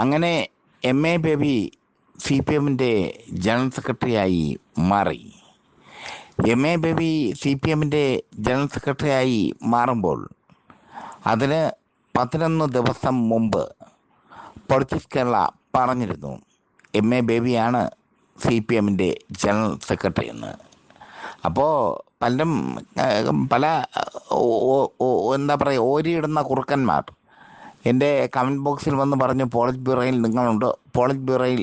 അങ്ങനെ M A Baby C P എമ്മിന്റെ general സെക്രട്ടറിയായി മാറി. M A Baby C P എമ്മിന്റെ ജനറൽ സെക്രട്ടറിയായി മാറുമ്പോൾ അതിന് പതിനൊന്ന് ദിവസം മുമ്പ് പൊളിറ്റിക്സ് കേരള പറഞ്ഞിരുന്നു എം എ ബേബിയാണ് സി പി എമ്മിന്റെ ജനറൽ സെക്രട്ടറി എന്ന്. അപ്പോൾ പലരും പല എന്താ പറയുക ഓരിയിടുന്ന കുറുക്കന്മാർ എന്റെ കമന്റ് ബോക്സിൽ വന്ന് പറഞ്ഞു പോളിറ്റ് ബ്യൂറോയിൽ നിങ്ങളുണ്ട്. പോളിറ്റ് ബ്യൂറോയിൽ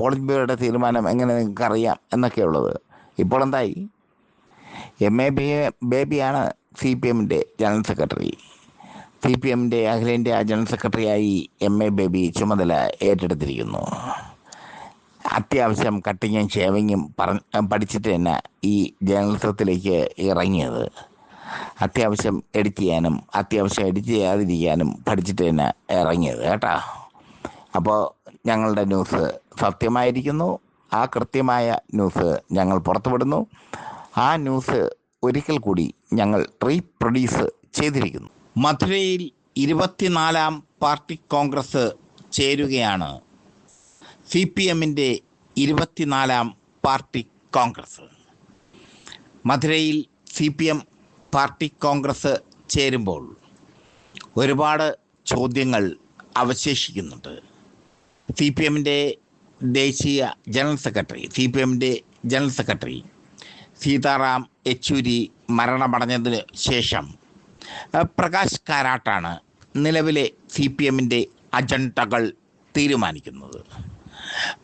പോളിറ്റ് ബ്യൂറോയുടെ തീരുമാനം എങ്ങനെ നിങ്ങൾക്ക് അറിയാം എന്നൊക്കെയുള്ളത്. ഇപ്പോൾ എന്തായി? എം എ ബി ബേബിയാണ് സി പി എമ്മിന്റെ ജനറൽ സെക്രട്ടറി. സി പി എമ്മിന്റെ അഖിലേന്ത്യാ ജനറൽ സെക്രട്ടറിയായി എം എ ബേബി ചുമതല ഏറ്റെടുത്തിരിക്കുന്നു. അത്യാവശ്യം കട്ടിങ്ങും ഷേവിങ്ങും പറഞ്ഞ പഠിച്ചിട്ട് തന്നെ ഈ ജേർണലിസത്തിലേക്ക് ഇറങ്ങിയത്. അത്യാവശ്യം എഡിറ്റ് ചെയ്യാനും അത്യാവശ്യം എഡിറ്റ് ചെയ്യാതിരിക്കാനും പഠിച്ചിട്ട് തന്നെ ഇറങ്ങിയത് കേട്ടാ. അപ്പോൾ ഞങ്ങളുടെ ന്യൂസ് സത്യമായിരിക്കുന്നു. ആ കൃത്യമായ ന്യൂസ് ഞങ്ങൾ പുറത്തുവിടുന്നു. ആ ന്യൂസ് ഒരിക്കൽ കൂടി ഞങ്ങൾ റീപ്രൊഡ്യൂസ് ചെയ്തിരിക്കുന്നു. മധുരയിൽ ഇരുപത്തിനാലാം പാർട്ടി കോൺഗ്രസ് ചേരുകയാണ്. സി പി എമ്മിന്റെ ഇരുപത്തിനാലാം പാർട്ടി കോൺഗ്രസ്. മധുരയിൽ C P M party congress ചേരുമ്പോൾ ഒരുപാട് ചോദ്യങ്ങൾ അവശേഷിക്കുന്നുണ്ട്. സി പി എമ്മിന്റെ ദേശീയ ജനറൽ സെക്രട്ടറി സി പി എമ്മിന്റെ ജനറൽ സെക്രട്ടറി സീതാറാം യെച്ചൂരി മരണമടഞ്ഞതിന് ശേഷം പ്രകാശ് കാരാട്ടാണ് നിലവിലെ സി പി എമ്മിന്റെ അജണ്ടകൾ തീരുമാനിക്കുന്നത്.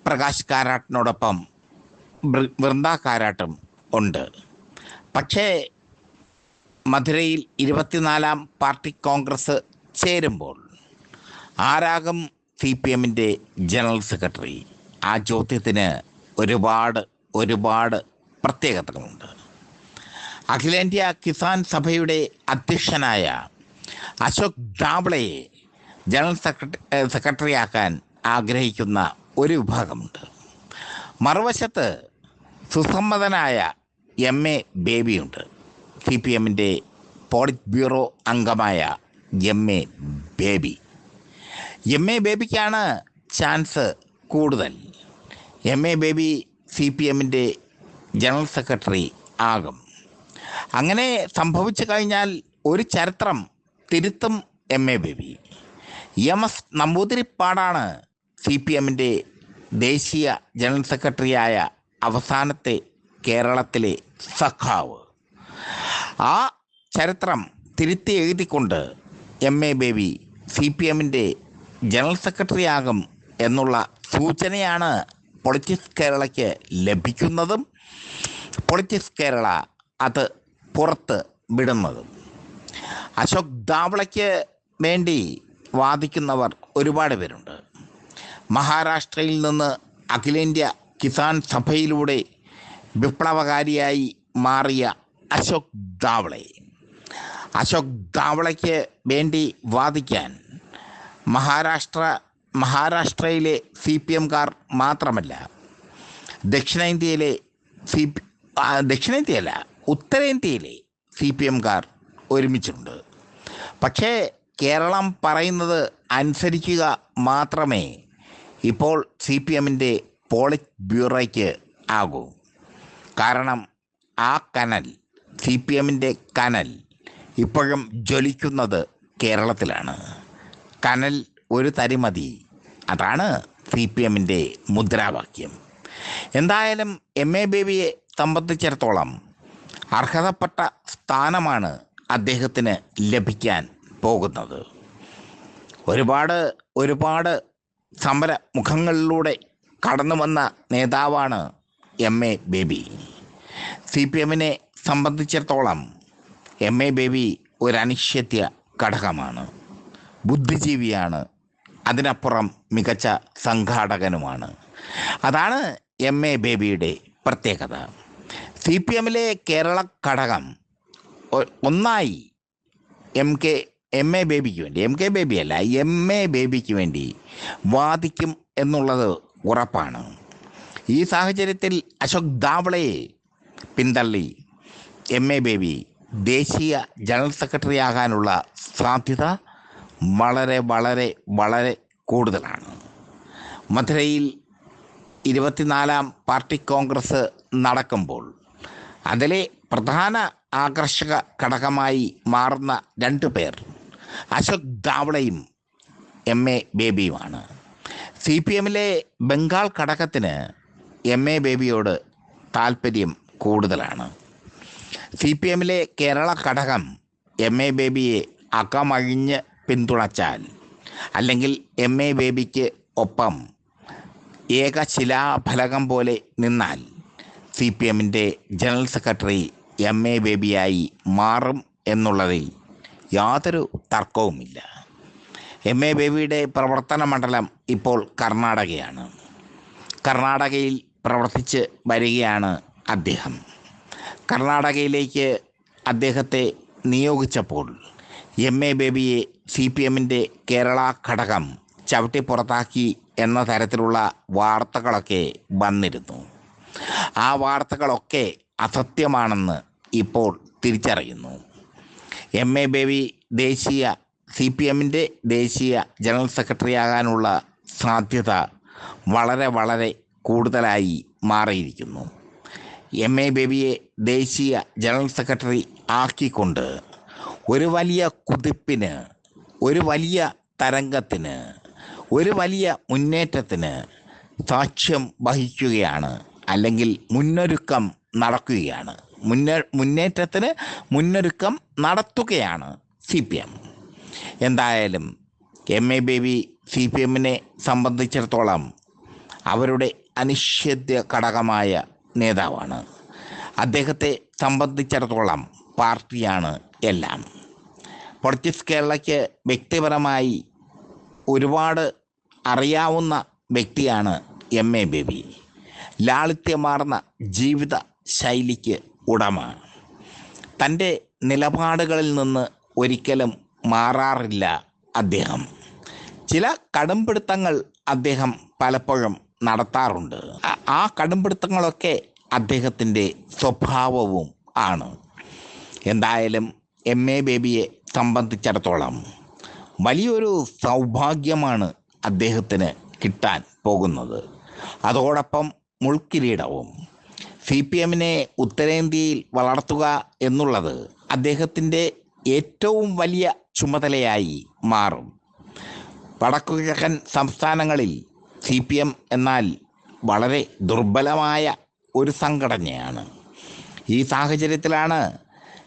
പ്രകാശ് കാരാട്ടിനോടൊപ്പം വൃന്ദ കാരാട്ടും ഉണ്ട്. പക്ഷേ മധുരയിൽ ഇരുപത്തിനാലാം പാർട്ടി കോൺഗ്രസ് ചേരുമ്പോൾ ആരാകും സി പി എമ്മിന്റെ ജനറൽ സെക്രട്ടറി? ആ ചോദ്യത്തിന് ഒരുപാട് ഒരുപാട് പ്രത്യേകതകളുണ്ട്. അഖിലേന്ത്യാ കിസാൻ സഭയുടെ അധ്യക്ഷനായ അശോക് ദാവളയെ ജനറൽ സെക്രട്ടറി സെക്രട്ടറിയാക്കാൻ ആഗ്രഹിക്കുന്ന ഒരു വിഭാഗമുണ്ട്. മറുവശത്ത് സുസമ്മതനായ എം. എ. ബേബിയുണ്ട്. സി പി എമ്മിന്റെ പോളിറ്റ് ബ്യൂറോ അംഗമായ M A Baby M A ബേബിക്കാണ് chance കൂടുതൽ. M A Baby C P എമ്മിന്റെ ജനറൽ സെക്രട്ടറി ആകും. അങ്ങനെ സംഭവിച്ചു കഴിഞ്ഞാൽ ഒരു ചരിത്രം തിരുത്തും M A Baby M S നമ്പൂതിരിപ്പാടാണ് C P എമ്മിന്റെ ദേശീയ ജനറൽ സെക്രട്ടറിയായ അവസാനത്തെ കേരളത്തിലെ സഖാവ്. ആ ചരിത്രം തിരുത്തി എഴുതിക്കൊണ്ട് M A Baby C P എമ്മിന്റെ ജനറൽ സെക്രട്ടറി ആകും എന്നുള്ള സൂചനയാണ് പൊളിറ്റിക്സ് കേരളയ്ക്ക് ലഭിക്കുന്നതും പൊളിറ്റിക്സ് കേരള അത് പുറത്ത് വിടുന്നതും. അശോക് ദാവളയ്ക്ക് വേണ്ടി വാദിക്കുന്നവർ ഒരുപാട് പേരുണ്ട്. മഹാരാഷ്ട്രയിൽ നിന്ന് അഖിലേന്ത്യാ കിസാൻ സഭയിലൂടെ വിപ്ലവകാരിയായി മാറിയ അശോക് ദാവളെ. അശോക് ദാവളയ്ക്ക് വേണ്ടി വാദിക്കാൻ മഹാരാഷ്ട്ര മഹാരാഷ്ട്രയിലെ സി പി എംകാർ മാത്രമല്ല ദക്ഷിണേന്ത്യയിലെ സി പി ദക്ഷിണേന്ത്യയല്ല ഉത്തരേന്ത്യയിലെ സി പി എംകാർ ഒരുമിച്ചുണ്ട് പക്ഷേ കേരളം പറയുന്നത് അനുസരിക്കുക മാത്രമേ ഇപ്പോൾ സി പി എമ്മിന്റെ പോളിറ്റ് ബ്യൂറോയ്ക്ക് ആകൂ. കാരണം ആ കനൽ സി പി എമ്മിന്റെ കനൽ ഇപ്പോഴും ജ്വലിക്കുന്നത് കേരളത്തിലാണ്. കനൽ ഒരു തരിമതി. അതാണ് സി പി എമ്മിന്റെ മുദ്രാവാക്യം. എന്തായാലും എം എ ബേബിയെ സംബന്ധിച്ചിടത്തോളം അർഹതപ്പെട്ട സ്ഥാനമാണ് അദ്ദേഹത്തിന് ലഭിക്കാൻ പോകുന്നത്. ഒരുപാട് ഒരുപാട് സമര മുഖങ്ങളിലൂടെ കടന്നു വന്ന നേതാവാണ് M A Baby. C P എമ്മിനെ സംബന്ധിച്ചിടത്തോളം എം എ ബേബി ഒരു ഘടകമാണ്. ബുദ്ധിജീവിയാണ്. അതിനപ്പുറം മികച്ച സംഘാടകനുമാണ്. അതാണ് എം എ ബേബിയുടെ പ്രത്യേകത. സി പി എമ്മിലെ കേരള ഘടകം ഒന്നായി എം കെ എം എ ബേബിക്ക് വേണ്ടി എം കെ ബേബി അല്ല എം എ ബേബിക്ക് വേണ്ടി വാദിക്കും എന്നുള്ളത് ഉറപ്പാണ്. ഈ സാഹചര്യത്തിൽ അശോക് ദാവളയെ പിന്തള്ളി എം എ ബേബി ദേശീയ ജനറൽ സെക്രട്ടറി ആകാനുള്ള സാധ്യത വളരെ വളരെ വളരെ കൂടുതലാണ്. മധുരയിൽ ഇരുപത്തിനാലാം പാർട്ടി കോൺഗ്രസ് നടക്കുമ്പോൾ അതിലെ പ്രധാന ആകർഷക ഘടകമായി മാറുന്ന രണ്ടു പേർ അശോക് ദാവളയും എം എ ബേബിയുമാണ് സി പി എമ്മിലെ ബംഗാൾ ഘടകത്തിന് എം എ ബേബിയോട് താല്പര്യം കൂടുതലാണ്. സി പി എമ്മിലെ കേരള ഘടകം എം എ ബേബിയെ അകമഴിഞ്ഞ് പിന്തുണച്ചാൽ അല്ലെങ്കിൽ എം എ ബേബിക്ക് ഒപ്പം ഏകശിലാഫലകം പോലെ നിന്നാൽ സി പി എമ്മിന്റെ ജനറൽ സെക്രട്ടറി എം എ ബേബിയായി മാറും എന്നുള്ളതിൽ യാതൊരു തർക്കവുമില്ല. എം എ ബേബിയുടെ പ്രവർത്തന മണ്ഡലം ഇപ്പോൾ കർണാടകയാണ്. കർണാടകയിൽ പ്രവർത്തിച്ച് വരികയാണ് അദ്ദേഹം. കർണാടകയിലേക്ക് അദ്ദേഹത്തെ നിയോഗിച്ചപ്പോൾ എം എ ബേബിയെ സി പി എമ്മിന്റെ കേരള ഘടകം ചവിട്ടി പുറത്താക്കി എന്ന തരത്തിലുള്ള വാർത്തകളൊക്കെ വന്നിരുന്നു. ആ വാർത്തകളൊക്കെ അസത്യമാണെന്ന് ഇപ്പോൾ തിരിച്ചറിയുന്നു. എം എ ബേബി ദേശീയ സി പി എമ്മിന്റെ ദേശീയ ജനറൽ സെക്രട്ടറി ആകാനുള്ള സാധ്യത വളരെ വളരെ കൂടുതലായി മാറിയിരിക്കുന്നു. എം എ ബേബിയെ ദേശീയ ജനറൽ സെക്രട്ടറി ആക്കിക്കൊണ്ട് ഒരു വലിയ കുതിപ്പിന് ഒരു വലിയ തരംഗത്തിന് ഒരു വലിയ മുന്നേറ്റത്തിന് സാക്ഷ്യം വഹിക്കുകയാണ്. അല്ലെങ്കിൽ മുന്നൊരുക്കം നടക്കുകയാണ്. മുന്നേ മുന്നേറ്റത്തിന് മുന്നൊരുക്കം നടത്തുകയാണ് സി പി എം. എന്തായാലും M A Baby C P എമ്മിനെ സംബന്ധിച്ചിടത്തോളം അവരുടെ അനിഷേധ്യ ഘടകമായ നേതാവാണ്. അദ്ദേഹത്തെ സംബന്ധിച്ചിടത്തോളം പാർട്ടിയാണ് എല്ലാം. പൊളിറ്റിക്സ് കേരളയ്ക്ക് വ്യക്തിപരമായി ഒരുപാട് അറിയാവുന്ന വ്യക്തിയാണ് എം എ ബേബി. ലാളിത്യമാർന്ന ജീവിത ശൈലിക്ക് ഉടമ. തന്റെ നിലപാടുകളിൽ നിന്ന് ഒരിക്കലും മാറാറില്ല അദ്ദേഹം. ചില കടുംപിടുത്തങ്ങൾ അദ്ദേഹം പലപ്പോഴും നടത്താറുണ്ട്. ആ- കടുംപിടുത്തങ്ങളൊക്കെ അദ്ദേഹത്തിന്റെ സ്വഭാവവും ആണ്. എന്തായാലും എം എ ബേബിയെ സംബന്ധിച്ചിടത്തോളം വലിയൊരു സൗഭാഗ്യമാണ് അദ്ദേഹത്തിന് കിട്ടാൻ പോകുന്നത്. അതോടൊപ്പം മുൾക്കിരീടവും സി പി എമ്മിനെ ഉത്തരേന്ത്യയിൽ വളർത്തുക എന്നുള്ളത് അദ്ദേഹത്തിന്റെ ഏറ്റവും വലിയ ചുമതലയായി മാറും. വടക്കുകിഴക്കൻ സംസ്ഥാനങ്ങളിൽ സി പി എം എന്നാൽ വളരെ ദുർബലമായ ഒരു സംഘടനയാണ്. ഈ സാഹചര്യത്തിലാണ്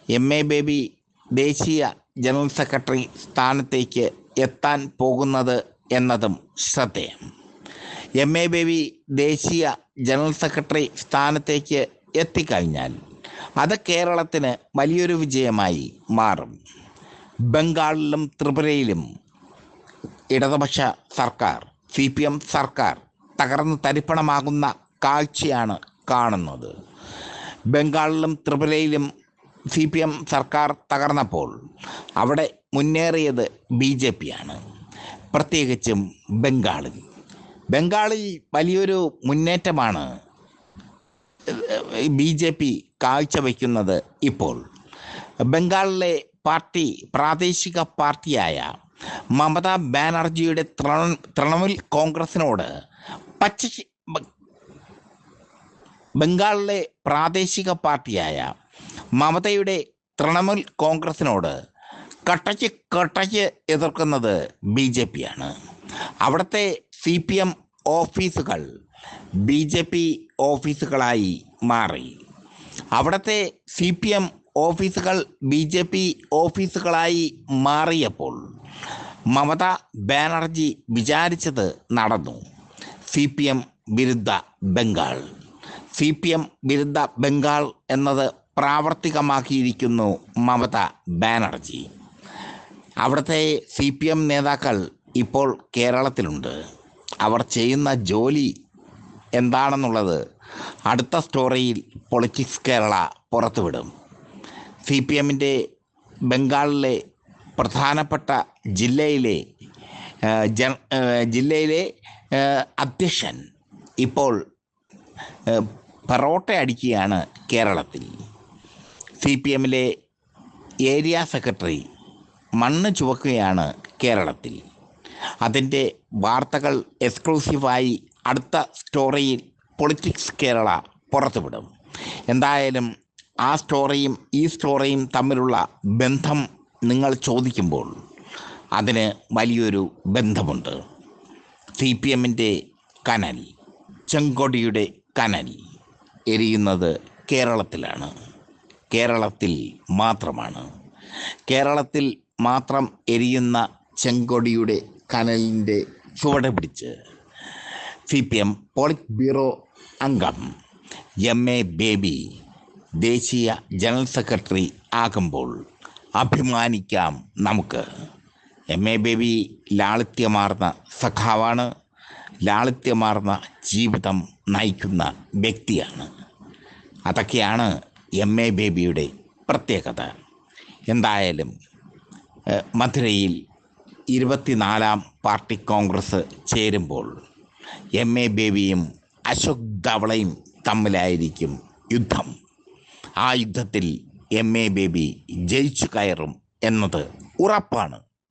എം എ ബേബി ദേശീയ ജനറൽ സെക്രട്ടറി സ്ഥാനത്തേക്ക് എത്താൻ പോകുന്നത് എന്നതും ശ്രദ്ധേയം. എം എ ബേബി ദേശീയ ജനറൽ സെക്രട്ടറി സ്ഥാനത്തേക്ക് എത്തിക്കഴിഞ്ഞാൽ അത് കേരളത്തിന് വലിയൊരു വിജയമായി മാറും. ബംഗാളിലും ത്രിപുരയിലും ഇടതുപക്ഷ സർക്കാർ സി പി എം സർക്കാർ തകർന്ന് തരിപ്പണമാകുന്ന കാഴ്ചയാണ് കാണുന്നത്. ബംഗാളിലും ത്രിപുരയിലും സി പി എം സർക്കാർ തകർന്നപ്പോൾ അവിടെ മുന്നേറിയത് ബി ജെ പിയാണ് പ്രത്യേകിച്ചും ബംഗാളിൽ. ബംഗാളിൽ വലിയൊരു മുന്നേറ്റമാണ് ബി ജെ പി കാഴ്ചവെക്കുന്നത് ഇപ്പോൾ. ബംഗാളിലെ പാർട്ടി പ്രാദേശിക പാർട്ടിയായ മമതാ ബാനർജിയുടെ തൃണ തൃണമൂൽ കോൺഗ്രസിനോട് പച്ച ബംഗാളിലെ പ്രാദേശിക പാർട്ടിയായ മമതയുടെ തൃണമൂൽ കോൺഗ്രസിനോട് കട്ടച്ച് കട്ടച്ച് എതിർക്കുന്നത് ബി ജെ പിയാണ്. അവിടുത്തെ സി പി എം ഓഫീസുകൾ ബി ജെ പി ഓഫീസുകളായി മാറി. അവിടുത്തെ സി പി എം ഓഫീസുകൾ ബി ജെ പി ഓഫീസുകളായി മാറിയപ്പോൾ മമത ബാനർജി വിചാരിച്ചത് നടന്നു. സി പി എം വിരുദ്ധ ബംഗാൾ. സി പി എം വിരുദ്ധ ബംഗാൾ എന്നത് പ്രാവർത്തികമാക്കിയിരിക്കുന്നു മമത ബാനർജി. അവിടുത്തെ സി പി എം നേതാക്കൾ ഇപ്പോൾ കേരളത്തിലുണ്ട്. അവർ ചെയ്യുന്ന ജോലി എന്താണെന്നുള്ളത് അടുത്ത സ്റ്റോറിയിൽ പൊളിറ്റിക്സ് കേരള പുറത്തുവിടും. സി പി എമ്മിന്റെ ബംഗാളിലെ പ്രധാനപ്പെട്ട ജില്ലയിലെ ജ ജില്ലയിലെ അധ്യക്ഷൻ ഇപ്പോൾ പെറോട്ട അടിക്കുകയാണ് കേരളത്തിൽ. സി പി എമ്മിലെ ഏരിയ സെക്രട്ടറി മണ്ണ് ചുവക്കുകയാണ് കേരളത്തിൽ. അതിന്റെ വാർത്തകൾ എക്സ്ക്ലൂസീവായി അടുത്ത സ്റ്റോറിയിൽ പൊളിറ്റിക്സ് കേരള പുറത്തുവിടും. എന്തായാലും ആ സ്റ്റോറിയും ഈ സ്റ്റോറിയും തമ്മിലുള്ള ബന്ധം നിങ്ങൾ ചോദിക്കുമ്പോൾ അതിന് വലിയൊരു ബന്ധമുണ്ട്. സി പി എമ്മിന്റെ കനൽ ചെങ്കൊടിയുടെ കനൽ. എരിയുന്നത് കേരളത്തിലാണ്. കേരളത്തിൽ മാത്രമാണ്. കേരളത്തിൽ മാത്രം എരിയുന്ന ചെങ്കൊടിയുടെ കനലിന്റെ ചുവട് പിടിച്ച് C P M polit bureau അംഗം എം എ ബേബി ദേശീയ ജനറൽ സെക്രട്ടറി ആകുമ്പോൾ അഭിമാനിക്കാം നമുക്ക്. എം എ ബേബി ലാളിത്യമാർന്ന സഖാവാണ്. ലാളിത്യമാർന്ന ജീവിതം നയിക്കുന്ന വ്യക്തിയാണ്. അതൊക്കെയാണ് എം എ ബേബിയുടെ പ്രത്യേകത. എന്തായാലും മധുരയിൽ ഇരുപത്തിനാലാം പാർട്ടി കോൺഗ്രസ് ചേരുമ്പോൾ എം എ ബേബിയും അശോക് ധവളയും തമ്മിലായിരിക്കും യുദ്ധം. ആ യുദ്ധത്തിൽ എം എ ബേബി ജയിച്ചു കയറും എന്നത് ഉറപ്പാണ്.